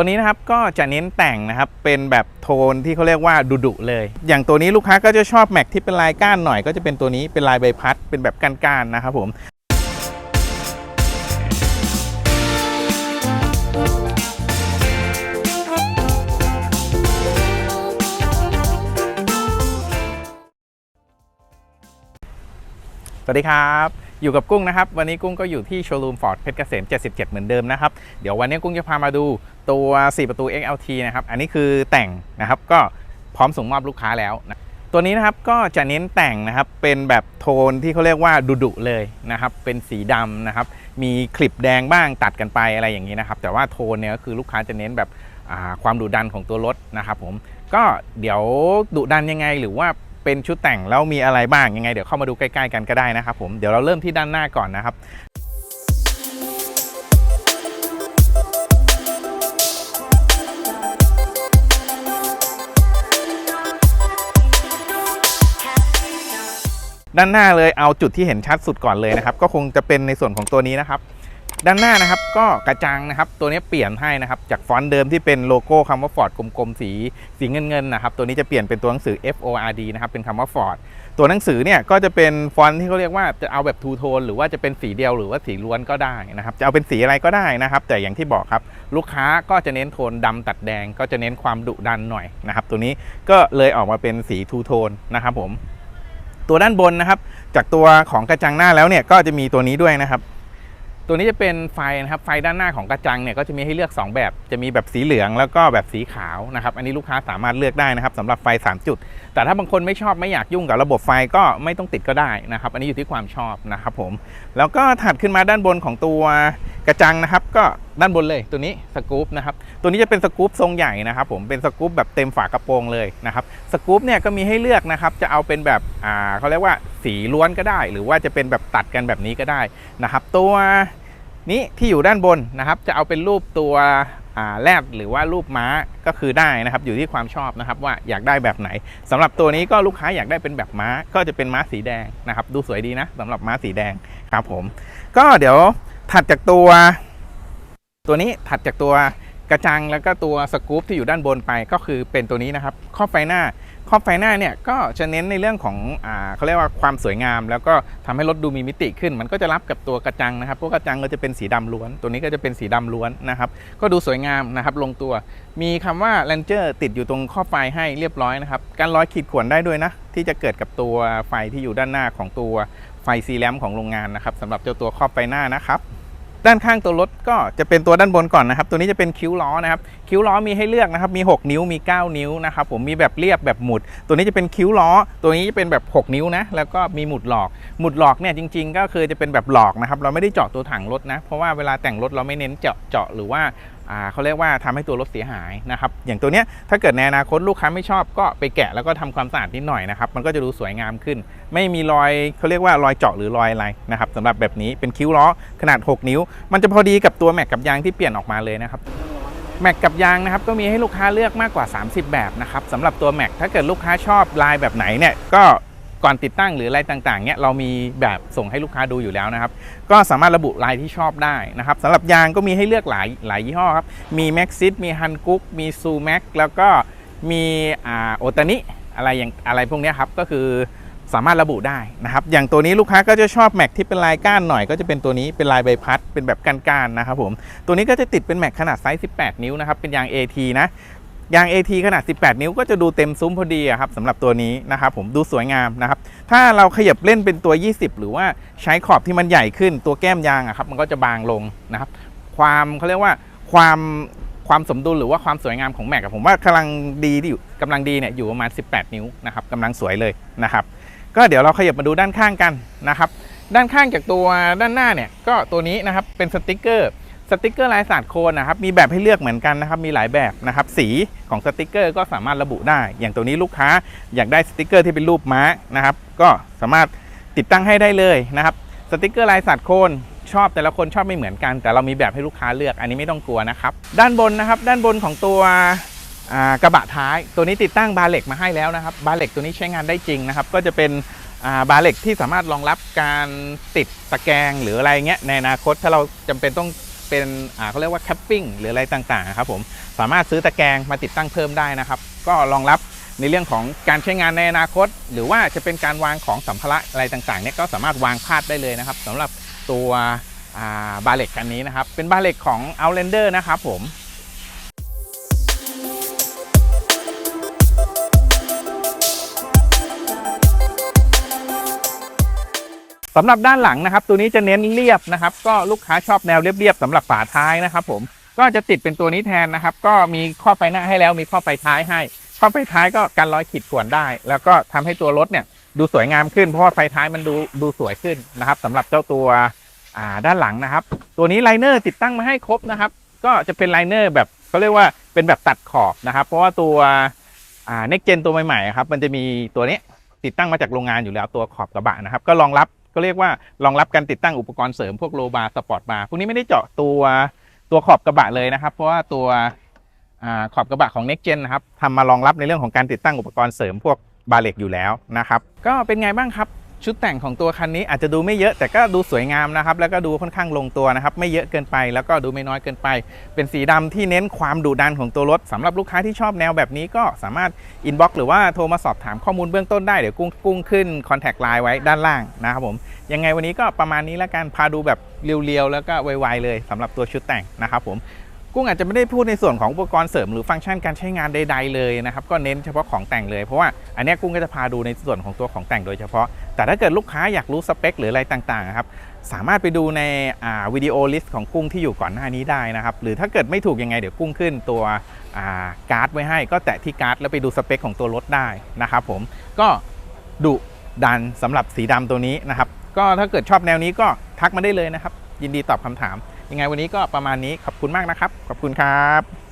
ตัวนี้นะครับก็จะเน้นแต่งนะครับเป็นแบบโทนที่เขาเรียกว่าดุดุเลย อย่างตัวนี้ลูกค้าก็จะชอบแม็กที่เป็นลายก้านหน่อยก็จะเป็นตัวนี้เป็นลายใบพัดเป็นแบบก้านๆนะครับผมสวัสดีครับ อยู่กับกุ้งนะครับ วันนี้กุ้งก็อยู่ที่โชว์รูมฟอร์ดเพชรเกษม 77 เหมือนเดิมนะครับ เดี๋ยววันนี้กุ้งจะพามาดูตัว 4 ประตู XLT นะครับ อันนี้คือแต่งนะครับก็พร้อมส่งมอบลูกค้าแล้วนะตัวนี้นะครับก็จะเน้นแต่งนะครับเป็นแบบโทนที่เขาเรียกว่าดุดุเลยนะครับ เป็นสีดำนะครับ มีคลิปแดงบ้างตัดกันไปอะไรอย่างนี้นะครับ แต่ว่าโทนเนี่ยก็คือลูกค้าจะเน้นแบบความดุดันของตัวรถนะครับผมก็เดี๋ยวดุดันยังไงหรือว่า เป็นชุดแต่งแล้วมีอะไรบ้างยังไงเดี๋ยวเข้ามาดูใกล้ๆกันก็ได้นะครับผมเดี๋ยวเราเริ่มที่ด้านหน้าก่อนนะครับด้านหน้าเลยเอาจุดที่เห็นชัดสุดก่อนเลยนะครับ ก็คงจะเป็นในส่วนของตัวนี้นะครับ ด้านหน้านะครับก็กระจังนะครับ ตัวนี้เปลี่ยนให้นะครับ จากฟอนต์เดิมที่เป็นโลโก้คำว่า Ford กลมๆสีสีเงินๆนะครับ ตัวนี้จะเปลี่ยนเป็นตัวหนังสือ F O R D นะครับเป็นคำว่า Ford ตัวหนังสือเนี่ยก็จะเป็นฟอนต์ที่เขาเรียกว่าจะเอาแบบทูโทนหรือว่าจะเป็นสีเดียวหรือว่าสีล้วนก็ได้นะครับ จะเอาเป็นสีอะไรก็ได้นะครับ แต่อย่างที่บอกครับ ลูกค้าก็จะเน้นโทนดำตัดแดง ก็จะเน้นความดุดันหน่อยนะครับ ตัวนี้ก็เลยออกมาเป็นสีทูโทนนะครับผมตัวด้านบนนะครับ จากตัวของกระจังหน้าแล้วเนี่ยก็จะมีตัวนี้ด้วยนะครับ ตัวนี้จะเป็นไฟนะครับ ไฟด้านหน้าของกระจังเนี่ยก็จะมีให้เลือก 2 แบบ จะมีแบบสีเหลืองแล้วก็แบบสีขาวนะครับ อันนี้ลูกค้าสามารถเลือกได้นะครับสำหรับไฟ 3 จุด แต่ถ้าบางคนไม่ชอบไม่อยากยุ่งกับระบบไฟก็ไม่ต้องติดก็ได้นะครับ อันนี้อยู่ที่ความชอบนะครับผม แล้วก็ถัดขึ้นมาด้านบนของตัวกระจังนะครับ ก็ด้านบนเลยตัวนี้สกู๊ปนะครับ ตัวนี้จะเป็นสกู๊ปทรงใหญ่นะครับ ผมเป็นสกู๊ปแบบเต็มฝากระโปรงเลยนะครับ สกู๊ปเนี่ยก็มีให้เลือกนะครับ จะเอาเป็นแบบอ่าเขาเรียกว่าสีล้วนก็ได้ หรือว่าจะเป็นแบบตัดกันแบบนี้ก็ได้นะครับ ตัว นี้ที่อยู่ด้านบนนะครับ จะเอาเป็นรูปตัวแรดหรือว่ารูปม้าก็คือได้นะครับ อยู่ที่ความชอบนะครับว่าอยากได้แบบไหนสำหรับตัวนี้ก็ลูกค้าอยากได้เป็นแบบม้า ก็จะเป็นม้าสีแดงนะครับ ดูสวยดีนะสำหรับม้าสีแดงครับผม ก็เดี๋ยวถัดจากตัว ตัวนี้ถัดจากตัว กระจังแล้วก็ตัวสกู๊ปที่อยู่ด้านบนไปก็คือเป็นตัวนี้นะครับครอบไฟหน้าครอบไฟหน้าเนี่ยก็จะเน้นในเรื่องของอ่าเขาเรียกว่าความสวยงาม แล้วก็ทำให้รถดูมีมิติขึ้น มันก็จะรับกับตัวกระจังนะครับพวกกระจังก็จะเป็นสีดำล้วน ตัวนี้ก็จะเป็นสีดำล้วนนะครับก็ดูสวยงามนะครับลงตัว มีคำว่า Ranger ติดอยู่ตรงข้อบไฟให้เรียบร้อยนะครับการร้อยขีดข่วนได้ด้วยนะที่จะเกิดกับตัวไฟที่อยู่ด้านหน้าของตัวไฟซีแลมของโรงงานนะครับสำหรับเจ้าตัวครอบไฟหน้านะครับ ด้านข้างตัวรถก็จะเป็นตัวด้านบนก่อนนะครับ ตัวนี้จะเป็นคิ้วล้อนะครับ คิ้วล้อมีให้เลือกนะครับ มี 6 นิ้ว มี 9 นิ้วนะครับ ผมมีแบบเรียบแบบหมุด ตัวนี้จะเป็นคิ้วล้อ ตัวนี้จะเป็นแบบ 6 นิ้วนะ แล้วก็มีหมุดหลอก หมุดหลอกเนี่ยจริง ๆ ก็คือจะเป็นแบบหลอกนะครับ เราไม่ได้เจาะตัวถังรถนะ เพราะว่าเวลาแต่งรถเราไม่เน้นเจาะเจาะหรือว่าอ่า เขาเรียกว่าทำให้ตัวรถเสียหายนะครับ อย่างตัวเนี้ยถ้าเกิดในอนาคตลูกค้าไม่ชอบก็ไปแกะแล้วก็ทำความสะอาดนิดหน่อยนะครับ มันก็จะดูสวยงามขึ้น ไม่มีรอยเขาเรียกว่ารอยเจาะหรือรอยอะไรนะครับสำหรับแบบนี้เป็นคิ้วล้อขนาด 6 นิ้ว มันจะพอดีกับตัวแม็กกับยางที่เปลี่ยนออกมาเลยนะครับแม็กกับยางนะครับก็มีให้ลูกค้าเลือกมากกว่า 30 แบบนะครับสำหรับตัวแม็กถ้าเกิดลูกค้าชอบลายแบบไหนเนี่ยก็ ก่อนติดตั้งหรืออะไรต่างๆเนี่ยเรามีแบบส่งให้ลูกค้าดูอยู่แล้วนะครับ ก็สามารถระบุลายที่ชอบได้นะครับสำหรับยางก็มีให้เลือกหลายหลายยี่ห้อครับ มี m a x ซิมีฮันกุ๊กมีซูแม็กแล้วก็มีอ่าโอตานิอะไรอย่างอะไรพวกนี้ครับก็คือสามารถระบุได้นะครับ อย่างตัวนี้ลูกค้าก็จะชอบแม็กที่เป็นลายก้านหน่อยก็จะเป็นตัวนี้เป็นลายใบพัดเป็นแบบก้านๆนะครับผมตัวนี้ก็จะติดเป็นแม็กขนาดไซส์ 18 นิ้วนะครับเป็นยาง AT นะ ยาง AT ขนาด 18 นิ้วก็จะดูเต็มซุ้มพอดีครับสำหรับตัวนี้นะครับผมดูสวยงามนะครับถ้าเราขยับเล่นเป็นตัว 20 หรือว่าใช้ขอบที่มันใหญ่ขึ้นตัวแก้มยางอะครับมันก็จะบางลงนะครับความเขาเรียกว่าความความสมดุลหรือว่าความสวยงามของแม็กผมว่ากำลังดีที่อยู่กำลังดีเนี่ยอยู่ประมาณ 18 นิ้วนะครับกำลังสวยเลยนะครับก็เดี๋ยวเราขยับมาดูด้านข้างกันนะครับด้านข้างจากตัวด้านหน้าเนี่ยก็ตัวนี้นะครับเป็นสติกเกอร์ สติกเกอร์ลายศาสตร์โคนนะครับมีแบบให้เลือกเหมือนกันนะครับมีหลายแบบนะครับสีของสติกเกอร์ก็สามารถระบุได้ อย่างตัวนี้ลูกค้าอยากได้สติกเกอร์ที่เป็นรูปม้านะครับก็สามารถติดตั้งให้ได้เลยนะครับสติกเกอร์ลายศาสตร์โคนชอบแต่ละคนชอบไม่เหมือนกัน แต่เรามีแบบให้ลูกค้าเลือกอันนี้ไม่ต้องกลัวนะครับด้านบนนะครับด้านบนของตัวกระบะท้าย ตัวนี้ติดตั้งบาร์เหล็กมาให้แล้วนะครับบาร์เหล็กตัวนี้ใช้งานได้จริงนะครับก็จะเป็นบาร์เหล็กที่สามารถรองรับการติดตะแกรงหรืออะไรเงี้ยในอนาคตถ้าเราจำเป็นต้อง เป็นอ่าเขาเรียกว่าแคปปิ้งหรืออะไรต่างๆครับผมสามารถซื้อตะแกรงมาติดตั้งเพิ่มได้นะครับ ก็รองรับในเรื่องของการใช้งานในอนาคต หรือว่าจะเป็นการวางของสัมภาระอะไรต่างๆเนี่ยก็สามารถวางพาดได้เลยนะครับสำหรับตัวบาเล็กคันนี้นะครับ เป็นบาเล็กของ Outlander นะครับผม สำหรับด้านหลังนะครับ ตัวนี้จะเน้นเรียบนะครับ ก็ลูกค้าชอบแนวเรียบๆสำหรับฝาท้ายนะครับ ผมก็จะติดเป็นตัวนี้แทนนะครับ ก็มีข้อไฟหน้าให้แล้วมีข้อไฟท้ายให้ข้อไฟท้ายก็กันรอยขีดข่วนได้ แล้วก็ทำให้ตัวรถเนี่ยดูสวยงามขึ้นเพราะว่าไฟท้ายมันดูดูสวยขึ้นนะครับสำหรับเจ้าตัวอ่าด้านหลังนะครับ ตัวนี้ไลเนอร์ติดตั้งมาให้ครบนะครับ ก็จะเป็นไลเนอร์แบบเขาเรียกว่าเป็นแบบตัดขอบนะครับ เพราะว่าตัวอ่าเน็กเจนตัวใหม่ๆครับมันจะมีตัวนี้ติดตั้งมาจากโรงงานอยู่แล้วตัวขอบกระบะนะครับ ก็รองรับ ก็เรียกว่ารองรับการติดตั้งอุปกรณ์เสริมพวกโลบาร์สปอร์ตบาร์พวกนี้ไม่ได้เจาะตัวตัวขอบกระบะเลยนะครับ เพราะว่าตัวอขอบกระบะของ Next Gen นะครับทำมารองรับในเรื่องของการติดตั้งอุปกรณ์เสริมพวกบาเล็กอยู่แล้วนะครับ ก็เป็นไงบ้างครับ ชุดแต่งของตัวคันนี้อาจจะดูไม่เยอะแต่ก็ดูสวยงามนะครับ แล้วก็ดูค่อนข้างลงตัวนะครับ ไม่เยอะเกินไปแล้วก็ดูไม่น้อยเกินไป เป็นสีดำที่เน้นความดุดันของตัวรถสำหรับลูกค้าที่ชอบแนวแบบนี้ก็สามารถอินบ็อกซ์หรือว่าโทรมาสอบถามข้อมูลเบื้องต้นได้ เดี๋ยวกุ้งกุ้งขึ้นคอนแทคไลน์ไว้ด้านล่างนะครับผมยังไงวันนี้ก็ประมาณนี้แล้วกันพาดูแบบเรียวๆแล้วก็ไวๆเลยสำหรับตัวชุดแต่งนะครับผม กุ้งอาจจะไม่ได้พูดในส่วนของอุปกรณ์เสริมหรือฟังก์ชันการใช้งานใด ๆ เลยนะครับ ก็เน้นเฉพาะของแต่งเลย เพราะว่าอันนี้กุ้งก็จะพาดูในส่วนของตัวของแต่งโดยเฉพาะ แต่ถ้าเกิดลูกค้าอยากรู้สเปคหรืออะไรต่างๆครับสามารถไปดูในวิดีโอลิสต์ของกุ้งที่อยู่ก่อนหน้านี้ได้นะครับ หรือถ้าเกิดไม่ถูกยังไงเดี๋ยวกุ้งขึ้นตัวาการ์ดไว้ให้ ก็แตะที่การ์ดแล้วไปดูสเปคของตัวรถได้นะครับผมก็ดุดันสำหรับสีดำตัวนี้นะครับ ก็ถ้าเกิดชอบแนวนี้ก็ทักมาได้เลยนะครับ ยินดีตอบคำถาม ยังไงวันนี้ก็ประมาณนี้ขอบคุณมากนะครับ ขอบคุณครับ